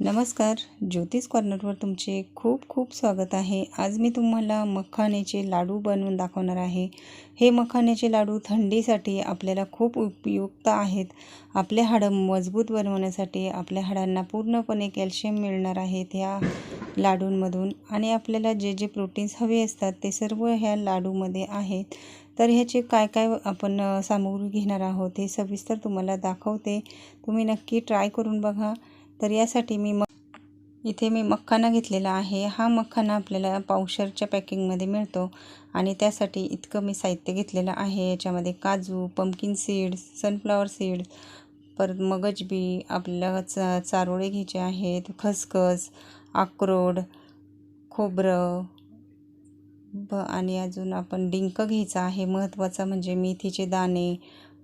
नमस्कार ज्योतिष कॉर्नरवर तुमचे खूप खूप स्वागत आहे. आज मी तुम्हाला मखाण्याचे लाडू बनवून दाखवणार आहे. हे मखाण्याचे लाडू थंडीसाठी आपल्याला खूप उपयुक्त आहेत. आपले हाडं मजबूत बनवण्यासाठी आपल्या हाडांना पूर्णपणे कॅल्शियम मिळणार आहेत ह्या लाडूंमधून. आणि आपल्याला जे जे प्रोटीन्स हवे असतात ते सर्व ह्या लाडूमध्ये आहेत. तर ह्याचे काय काय आपण सामग्री घेणार आहोत हे सविस्तर तुम्हाला दाखवते. तुम्ही नक्की ट्राय करून बघा. तर यासाठी मी म इथे मी मखाना घेतलेला आहे. हा मखाना आपल्याला पावशरच्या पॅकिंगमध्ये मिळतो आणि त्यासाठी इतकं मी साहित्य घेतलेलं आहे. याच्यामध्ये काजू पंपकिन सीड्स सनफ्लावर सीड्स परत मगजबी आपल्याला चा चारोळे घ्यायचे आहेत खसखस अक्रोड खोबरं ब आणि अजून आपण डिंक घ्यायचा आहे. महत्त्वाचा म्हणजे मेथीचे दाणे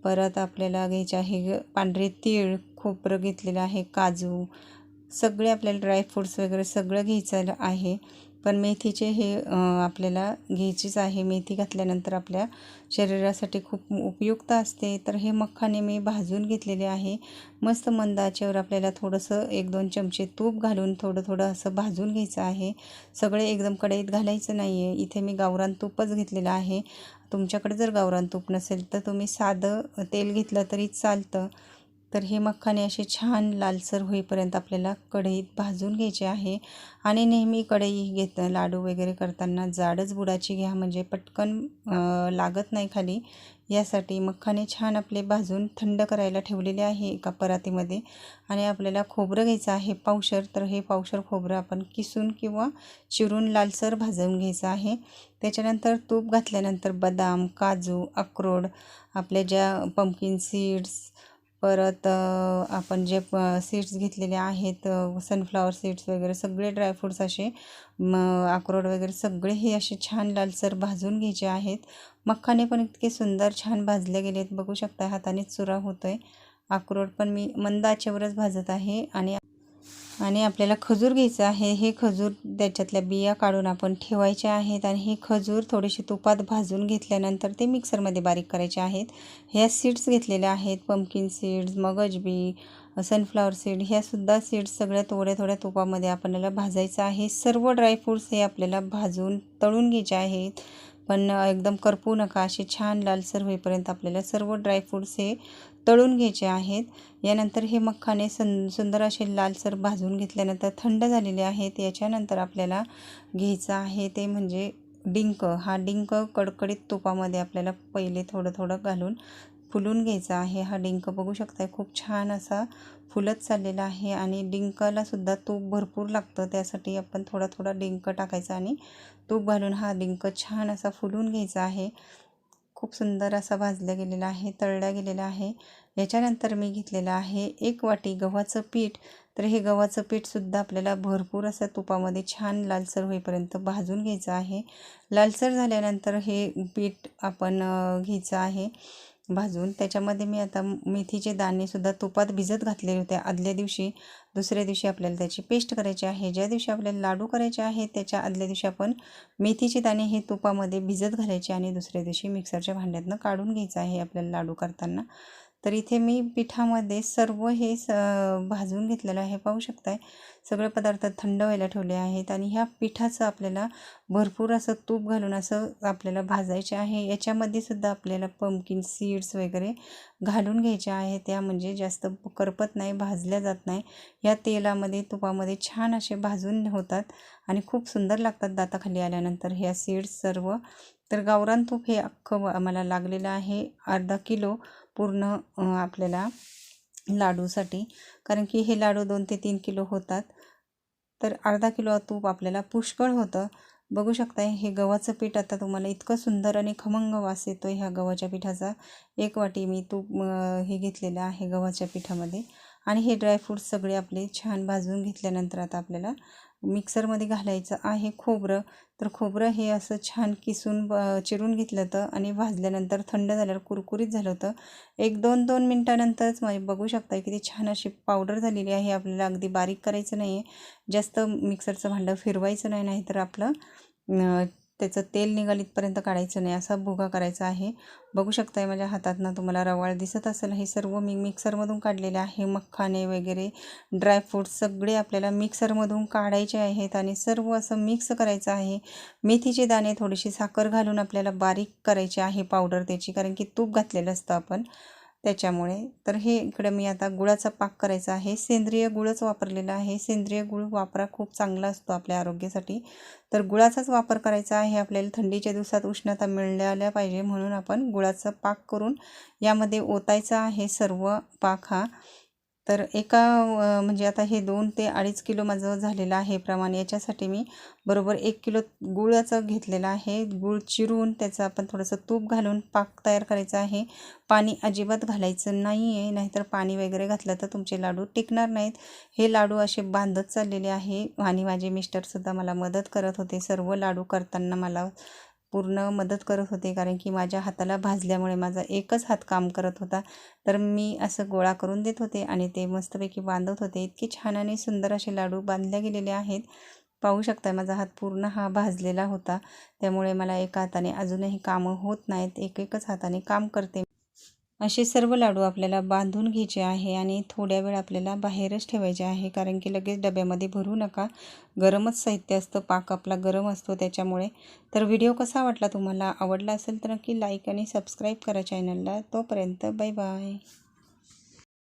परत आपल्याला घ्यायचे आहे पांढरे तीळ खोबरं घेतलेलं आहे काजू सगळे आपल्याला ड्रायफ्रूट्स वगैरे सगळं घ्यायचं आहे. पण मेथीचे हे आपल्याला घ्यायचीच आहे. मेथी घातल्यानंतर आपल्या शरीरासाठी खूप उपयुक्त असते. तर हे मखाने मी भाजून घेतलेले आहे. मस्त मंद आचेवर आपल्याला थोडंसं एक दोन चमचे तूप घालून थोडं थोडं असं भाजून घ्यायचं आहे. सगळे एकदम कढईत घालायचं नाही आहे इथे मी गावरान तूपच घेतलेलं आहे. तुमच्याकडे जर गावरान तूप नसेल तर तुम्ही साधं तेल घेतलं तरी चालतं. तर हे मखाने असे छान लालसर होईपर्यंत आपल्याला कढईत भाजून घ्यायचे आहे. आणि नेहमी कढई घेत लाडू वगैरे करताना जाडच बुडाची घ्या म्हणजे पटकन लागत नाही खाली. यासाठी मखाने छान आपले भाजून थंड करायला ठेवलेले आहे एका परातीमध्ये. आणि आपल्याला खोबरं घ्यायचं आहे पावशर. तर हे पावशर खोबरं आपण किसून किंवा चिरून लालसर भाजून घ्यायचं आहे. त्याच्यानंतर तूप घातल्यानंतर बदाम काजू अक्रोड आपल्या ज्या पंपकिन सीड्स परत आपण जे प सीड्स घेतलेले आहेत सनफ्लावर सीड्स वगैरे सगळे ड्रायफ्रूट्स असे म अक्रोड वगैरे सगळे हे असे छान लालसर भाजून घ्यायचे आहेत. मखाने पण इतके सुंदर छान भाजले गेले आहेत बघू शकता हातानेच चुरा होतो आहे अक्रोड पण मी मंद आचेवरच भाजत आहे आणि आणि आपल्याला खजूर घ्यायचं आहे. हे खजूर त्याच्यातल्या बिया काढून आपण ठेवायचे आहेत आणि हे खजूर थोडेसे तुपात भाजून घेतल्यानंतर ते मिक्सरमध्ये बारीक करायचे आहेत. ह्या सीड्स घेतलेल्या आहेत. पंपकिन सीड्स मगज बी सनफ्लावर सीड ह्यासुद्धा सीड्स सगळ्या थोड्या थोड्या तुपामध्ये आपल्याला भाजायचं आहे. सर्व ड्रायफ्रूट्स हे आपल्याला भाजून तळून घ्यायचे आहेत. पण एकदम करपू नका असे छान लालसर होईपर्यंत आपल्याला सर्व ड्रायफ्रूट्स हे तळून घ्यायचे आहेत. यानंतर हे मखाने सं सुंदर असे लालसर भाजून घेतल्यानंतर थंड झालेले आहेत. याच्यानंतर आपल्याला घ्यायचं आहे ते म्हणजे डिंक. हा डिंक कडकडीत तुपामध्ये आपल्याला पहिले थोडं थोडं घालून फुलून घ्यायचा आहे. हा डिंक बघू शकताय खूप छान असा फुलत चाललेला आहे आणि डिंकालासुद्धा तूप भरपूर लागतं. त्यासाठी आपण थोडा थोडा डिंक टाकायचा आणि तूप घालून हा डिंक छान असा फुलून घ्यायचा आहे. खूप सुंदर असा भाजला गेलेला आहे तळला गेलेला आहे. याच्यानंतर मी घेतलेलं आहे एक वाटी गव्हाचं पीठ. तर हे गव्हाचं पीठसुद्धा आपल्याला भरपूर असं तुपामध्ये छान लालसर होईपर्यंत भाजून घ्यायचं आहे. लालसर झाल्यानंतर हे पीठ आपण घ्यायचं आहे. भाजून त्याच्यामध्ये मी आता मेथीचे दाणेसुद्धा तुपात भिजत घातलेले होते. आदल्या दिवशी दुसऱ्या दिवशी आपल्याला त्याची पेस्ट करायची आहे. ज्या दिवशी आपल्याला लाडू करायचे आहे त्याच्या आदल्या दिवशी आपण मेथीचे दाणे हे तुपामध्ये भिजत घालायचे आणि दुसऱ्या दिवशी मिक्सरच्या भांड्यातनं काढून घ्यायचं आहे आपल्याला लाडू करताना. तर इथे मी पिठामध्ये सर्व हे स भाजून घेतलेलं आहे. पाहू शकताय? सगळे पदार्थ थंड व्हायला ठेवले आहेत आणि ह्या पिठाचं आपल्याला भरपूर असं तूप घालून असं आपल्याला भाजायचे आहे. याच्यामध्ये सुद्धा आपल्याला पम्पकिन सीड्स वगैरे घालून घ्यायच्या आहेत त्या म्हणजे जास्त करपत नाही भाजल्या जात नाही. या तेलामध्ये तुपामध्ये छान असे भाजून होतात आणि खूप सुंदर लागतात दाताखाली आल्यानंतर ह्या सीड्स सर्व. तर गावरान तूप हे अख्खं आम्हाला लागलेलं आहे. अर्धा किलो पूर्ण आपल्याला लाडूसाठी. कारण की हे लाडू दोन ते तीन किलो होतात. तर अर्धा किलो तूप आपल्याला पुष्कळ होतं. बघू शकता हे गव्हाचं पीठ आता तुम्हाला इतकं सुंदर आणि खमंग वास येतो ह्या गव्हाच्या पिठाचा. एक वाटी मी तूप हे घेतलेलं आहे गव्हाच्या पिठामध्ये. आणि हे ड्रायफ्रूट्स सगळे आपले छान भाजून घेतल्यानंतर आता आपल्याला मिक्सरमध्ये घालायचं आहे खोबरं. तर खोबरं हे असं छान किसून ब चिरून घेतलं होतं आणि भाजल्यानंतर थंड झाल्यावर कुरकुरीत झालं होतं. एक दोन दोन मिनटानंतरच म्हणजे बघू शकता की ती छान अशी पावडर झालेली आहे. आपल्याला अगदी बारीक करायचं नाही आहे जास्त मिक्सरचं भांडं फिरवायचं नाही नाही तर आपलं त्याचं तेल निघाल इथपर्यंत काढायचं नाही असा भुगा करायचा आहे. बघू शकताय माझ्या हातातनं तुम्हाला रवाळ दिसत असेल. हे सर्व मी मिक्सरमधून काढलेले आहे. मखाने वगैरे ड्रायफ्रूट्स सगळे आपल्याला मिक्सरमधून काढायचे आहेत आणि सर्व असं मिक्स करायचं आहे. मेथीचे दाणे थोडीशी साखर घालून आपल्याला बारीक करायची आहे पावडर त्याची कारण की तूप घातलेलं असतं आपण. त्याच्यामुळे. तर हे इकडे मी आता गुळाचा पाक करायचा आहे. सेंद्रिय गुळच वापरलेला आहे. सेंद्रिय गुळ वापरा खूप चांगला असतो आपल्या आरोग्यासाठी. तर गुळाचाच वापर करायचा आहे. आपल्याला थंडीच्या दिवसात उष्णता मिळाल्या पाहिजे म्हणून आपण गुळाचा पाक करून यामध्ये ओतायचा आहे सर्व पाक हा. तर एका म्हणजे आता हे दोन ते अडीच किलो माझं झालेलं आहे प्रमाण. याच्यासाठी मी बरोबर एक किलो गुळाचं घेतलेलं आहे. गुळ चिरून त्याचं आपण थोडंसं तूप घालून पाक तयार करायचं आहे. पाणी अजिबात घालायचं नाही आहे नाहीतर पाणी वगैरे घातलं तर तुमचे लाडू टिकणार नाहीत. हे लाडू असे बांधत चाललेले आहे आणि माझे मिस्टरसुद्धा मला मदत करत होते. सर्व लाडू करताना मला पूर्ण मदत करत होते कारण की माझ्या हाताला भाजल्यामुळे माझा एकच हात काम करत होता. तर मी असं गोळा करून देत होते आणि ते मस्तपैकी बांधत होते. इतके छान आणि सुंदर असे लाडू बांधले गेलेले आहेत. पाहू शकता माझा हात पूर्ण हा भाजलेला होता. त्यामुळे मला एका हाताने अजूनही कामं होत नाहीत. एक एकच हाताने काम करते असे सर्व लाडू आपल्याला बांधून घ्यायचे आहे आणि थोड्या वेळ आपल्याला बाहेरच ठेवायचे आहे कारण की लगेच डब्यामध्ये भरू नका. गरमच साहित्य असतं पाक आपला गरम असतो त्याच्यामुळे. तर व्हिडिओ कसा वाटला तुम्हाला? आवडला असेल तर नक्की लाईक आणि सबस्क्राईब करा चॅनलला तोपर्यंत बाय बाय.